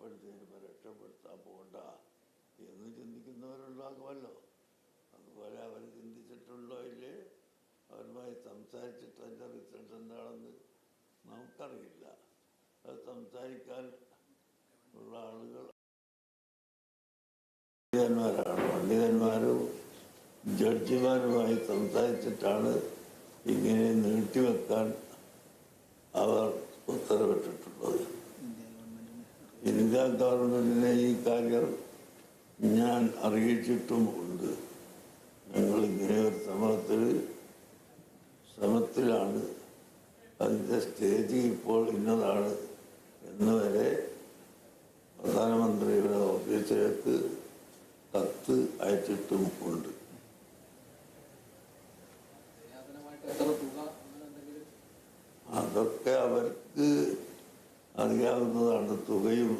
രക്ഷപ്പെടുത്തിയതിന് രക്ഷപ്പെടുത്താൻ പോകണ്ട എന്ന് ചിന്തിക്കുന്നവരുണ്ടാകുമല്ലോ. അതുപോലെ അവർ ചിന്തിച്ചിട്ടുണ്ടോ ഇല്ലേ? അവരുമായി സംസാരിച്ചിട്ട് അതിന്റെ റിസൾട്ട് എന്താണെന്ന് നമുക്കറിയില്ല. അത് സംസാരിക്കാൻ ഉള്ള ആളുകൾ പണ്ഡിതന്മാരാണ്. പണ്ഡിതന്മാരും ജഡ്ജിമാരുമായി സംസാരിച്ചിട്ടാണ് ഇങ്ങനെ നീട്ടിവെക്കാൻ അവർ ഉത്തരവിട്ടിട്ടുള്ളത് ഇന്ത്യ ഗവൺമെന്റിനെ ഈ കാര്യം ഞാൻ അറിയിച്ചിട്ടും ഉണ്ട്. ഞങ്ങൾ ഇങ്ങനെ ഒരു ശ്രമത്തിൽ ശ്രമത്തിലാണ്. അതിന്റെ സ്റ്റേജ് ഇപ്പോൾ ഇന്നതാണ്. എന്ന് വരെ പ്രധാനമന്ത്രിയുടെ ഓഫീസിലേക്ക് കത്ത് അയച്ചിട്ടും ഉണ്ട് യാതനമായിട്ട് എത്ര തുക അങ്ങനെ എന്തെങ്കിലും അതൊക്കെ അവർക്ക് അറിയാവുന്നതാണ് തുകയും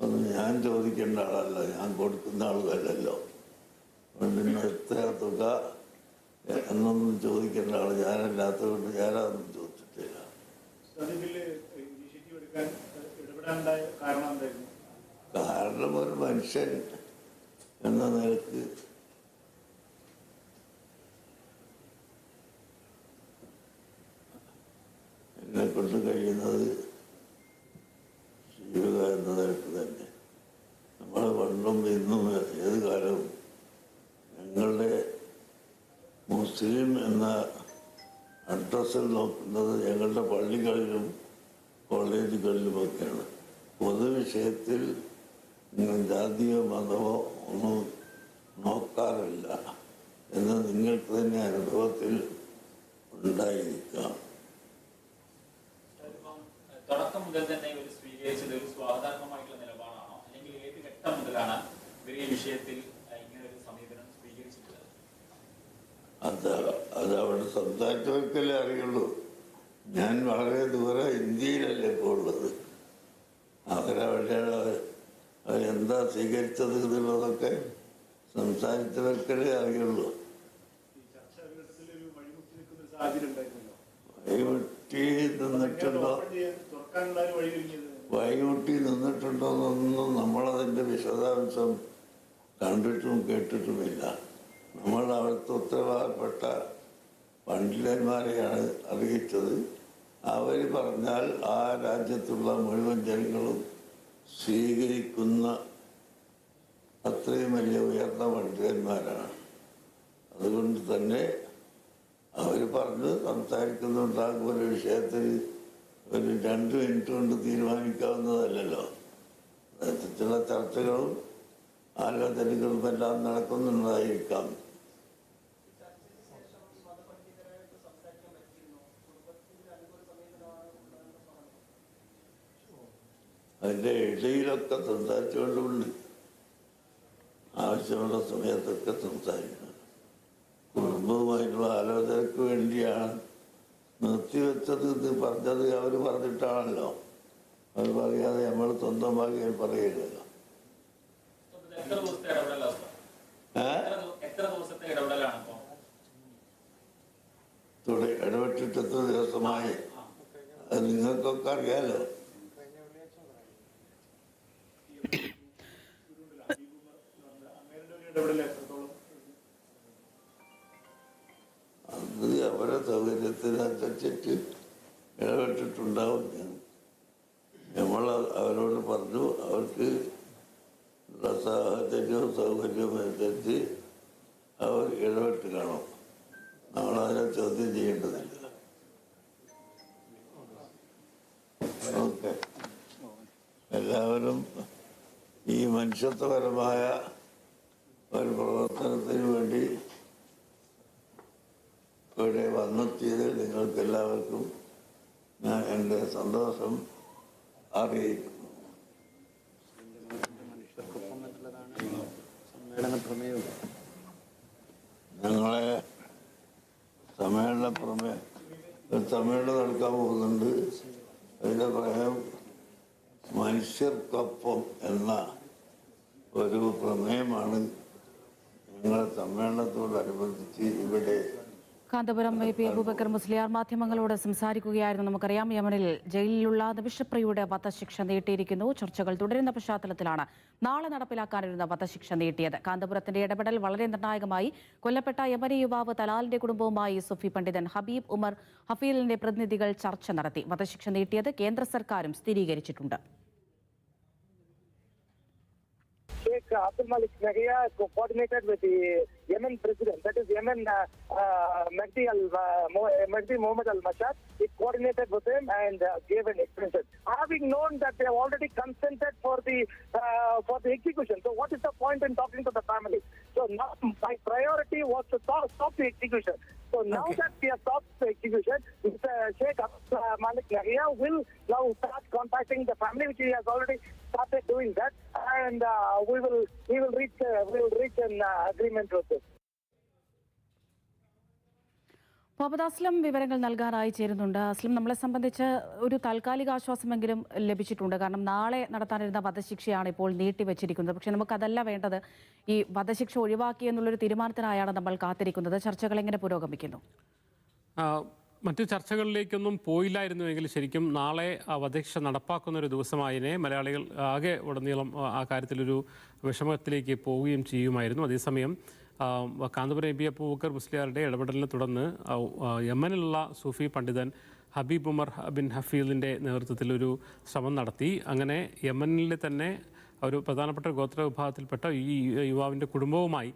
ഒന്നും ഞാൻ ചോദിക്കേണ്ട ആളല്ല ഞാൻ കൊടുക്കുന്ന ഇന്ന് എത്ര തുക? എന്നൊന്നും ചോദിക്കേണ്ട ആൾ ഞാനല്ലാത്തതുകൊണ്ട് ഞാനതൊന്നും ചോദിച്ചിട്ടില്ല. കാരണം ഒരു മനുഷ്യൻ എന്ന നിലയ്ക്ക് എന്നെ കൊണ്ട് കഴിയുന്നത് ചെയ്യുക എന്ന നിലയ്ക്ക് തന്നെ നമ്മൾ പണ്ടും ഇന്നും ഏത് കാലവും ഞങ്ങളുടെ മുസ്ലിം എന്ന അഡ്രസ്സിൽ നോക്കുന്നത് ഞങ്ങളുടെ പള്ളികളിലും കോളേജുകളിലുമൊക്കെയാണ്. പൊതുവിഷയത്തിൽ ജാതിയോ മതമോ ഒന്നും നോക്കാറില്ല എന്ന് നിങ്ങൾക്ക് തന്നെ അനുഭവത്തിൽ ഉണ്ടായിരിക്കാം. തുടക്കം മുതൽ തന്നെ നിലപാടാണോ? അല്ലെങ്കിൽ ഏത് ഘട്ടം മുതലാണ് ഇവർ വിഷയത്തിൽ അഹ്, ഇങ്ങനെ ഒരു സമീപനം സ്വീകരിച്ചിട്ടുള്ളത് അത് അവിടെ സംസാരിച്ചവർക്കല്ലേ അറിയുള്ളൂ. ഞാൻ വളരെ ദൂരെ ഇന്ത്യയിലല്ലേ ഇപ്പോൾ ഉള്ളത്. അവരവിടെ അവരെന്താ സ്വീകരിച്ചത് എന്നുള്ളതൊക്കെ സംസാരിച്ചവർക്കല്ലേ അറിയുള്ളൂ. ഈ നിന്നിട്ടുണ്ടോ? വഴിമുട്ടി നിന്നിട്ടുണ്ടോ എന്നൊന്നും നമ്മളതിന്റെ വിശദാംശം കണ്ടിട്ടും കേട്ടിട്ടുമില്ല. നമ്മൾ അവിടുത്തെ ഉത്തരവാദപ്പെട്ട പണ്ഡിതന്മാരെയാണ് അറിയിച്ചത്. അവർ പറഞ്ഞാൽ ആ രാജ്യത്തുള്ള മുഴുവൻ ജനങ്ങളും സ്വീകരിക്കുന്ന അത്രയും വലിയ ഉയർന്ന പണ്ഡിതന്മാരാണ്. അതുകൊണ്ട് തന്നെ അവർ പറഞ്ഞ് സംസാരിക്കുന്നുണ്ടാകും ഒരു വിഷയത്തിൽ ഒരു രണ്ട് മിനിറ്റ് കൊണ്ട് തീരുമാനിക്കാവുന്നതല്ലല്ലോ. ചില ചർച്ചകളും ആലോചനകളും എല്ലാം നടക്കുന്നുണ്ടായിരിക്കാം. അതിന്റെ ഇടയിലൊക്കെ സംസാരിച്ചുകൊണ്ടുണ്ട് ആവശ്യമുള്ള സമയത്തൊക്കെ സംസാരിക്കണം. കുടുംബവുമായിട്ടുള്ള ആലോചനക്ക് വേണ്ടിയാണ് നിർത്തിവെച്ചത് ഇത് പറഞ്ഞത് അവർ പറഞ്ഞിട്ടാണല്ലോ. അവർ പറയാതെ നമ്മൾ സ്വന്തമാക്കി പറയില്ലല്ലോ ഇടപെട്ടിട്ട് ദിവസമായി. അത് നിങ്ങൾക്കൊക്കെ അറിയാലോ. അത് അവരെ സൗകര്യത്തിനനുസരിച്ചിട്ട് ഇടപെട്ടിട്ടുണ്ടാവും നമ്മൾ അവരോട് പറഞ്ഞു അവർക്ക് സാഹചര്യവും സൗകര്യവും അനുസരിച്ച് അവർ ഇടപെട്ട് കാണും നമ്മളതിനെ ചോദ്യം ചെയ്യേണ്ടതില്ല എല്ലാവരും ഈ മനുഷ്യത്വപരമായ ഒരു പ്രവർത്തനത്തിന് വേണ്ടി ഇവിടെ വന്നെത്തിയത് നിങ്ങൾക്ക് എല്ലാവർക്കും ഞാൻ എന്റെ സന്തോഷം അറിയിക്കുന്നു. ഞങ്ങളെ സമ്മേളന പ്രമേയം സമ്മേളനം നടക്കാൻ പോകുന്നുണ്ട്. അതിന്റെ പ്രമേയം മനുഷ്യർക്കൊപ്പം എന്ന ഒരു പ്രമേയമാണ് ഞങ്ങളെ സമ്മേളനത്തോടനുബന്ധിച്ച് ഇവിടെ കാന്തപുരം എ പി അബൂബക്കർ മുസ്ലിയാർ മാധ്യമങ്ങളോട് സംസാരിക്കുകയായിരുന്നു. നമുക്കറിയാം യമനിൽ ജയിലിലുള്ള നിമിഷപ്രിയയുടെ വധശിക്ഷ നീട്ടിയിരിക്കുന്നു. ചർച്ചകൾ തുടരുന്ന പശ്ചാത്തലത്തിലാണ് നാളെ നടപ്പിലാക്കാനിരുന്ന വധശിക്ഷ നീട്ടിയത്. കാന്തപുരത്തിന്റെ ഇടപെടൽ വളരെ നിർണായകമായി. കൊല്ലപ്പെട്ട യമനി യുവാവ് തലാലിന്റെ കുടുംബവുമായി സുഫി പണ്ഡിതൻ ഹബീബ് ഉമർ ഹഫീലിന്റെ പ്രതിനിധികൾ ചർച്ച നടത്തി. വധശിക്ഷ നീട്ടിയത് കേന്ദ്ര സർക്കാരും സ്ഥിരീകരിച്ചിട്ടുണ്ട്. Sheikh Abdul Malik Nahia coordinated with the Yemen president, that is Yemen uh, uh, Mahdi, al, uh, Mahdi Mohammed al Mashad. He coordinated with him and uh, gave an explanation. Having known that they have already consented for the uh, for the execution, so what is the point in talking to the family? So now my priority was to stop, stop the execution. So now Okay. that we have stopped the execution, Mr. Sheikh Abdul Malik Nahia will now start contacting the family, which he has already started doing that, and uh, we will we will reach uh, we will reach an uh, agreement with this. Muhammad Aslam വിവരങ്ങൾ നൽകാനായി ചേരുന്നുണ്ട്. അസ്ലം നമ്മളെ സംബന്ധിച്ച് ഒരു താൽക്കാലിക ആശ്വാസമെങ്കിലും ലഭിച്ചിട്ടുണ്ട്. കാരണം നാളെ നടത്താനിരുന്ന വധശിക്ഷയാണ് ഇപ്പോൾ നീട്ടിവെച്ചിരിക്കുന്നത്. പക്ഷേ നമുക്കതല്ല വേണ്ടത് ഈ വധശിക്ഷ ഒഴിവാക്കി എന്നുള്ളൊരു തീരുമാനത്തിനായാണ് നമ്മൾ കാത്തിരിക്കുന്നത്. ചർച്ചകൾ എങ്ങനെ പുരോഗമിക്കുന്നു? മറ്റു ചർച്ചകളിലേക്കൊന്നും പോയില്ലായിരുന്നുവെങ്കിൽ ശരിക്കും നാളെ വധശിക്ഷ നടപ്പാക്കുന്ന ഒരു ദിവസമായതിനെ മലയാളികൾ ആകെ ഉടനീളം ആ, കാര്യത്തിലൊരു വിഷമത്തിലേക്ക് പോവുകയും ചെയ്യുമായിരുന്നു. അതേസമയം കാന്തപുരം എം പി അപ്പൂക്കർ മുസ്ലിയാരുടെ ഇടപെടലിനെ തുടർന്ന് യമനിലുള്ള സൂഫി പണ്ഡിതൻ ഹബീബ് ഉമർ ബിൻ ഹഫീദിന്റെ നേതൃത്വത്തിൽ ഒരു ശ്രമം നടത്തി. അങ്ങനെ യമനിലെ തന്നെ ഒരു പ്രധാനപ്പെട്ട ഗോത്ര വിഭാഗത്തിൽപ്പെട്ട ഈ യുവാവിന്റെ കുടുംബവുമായി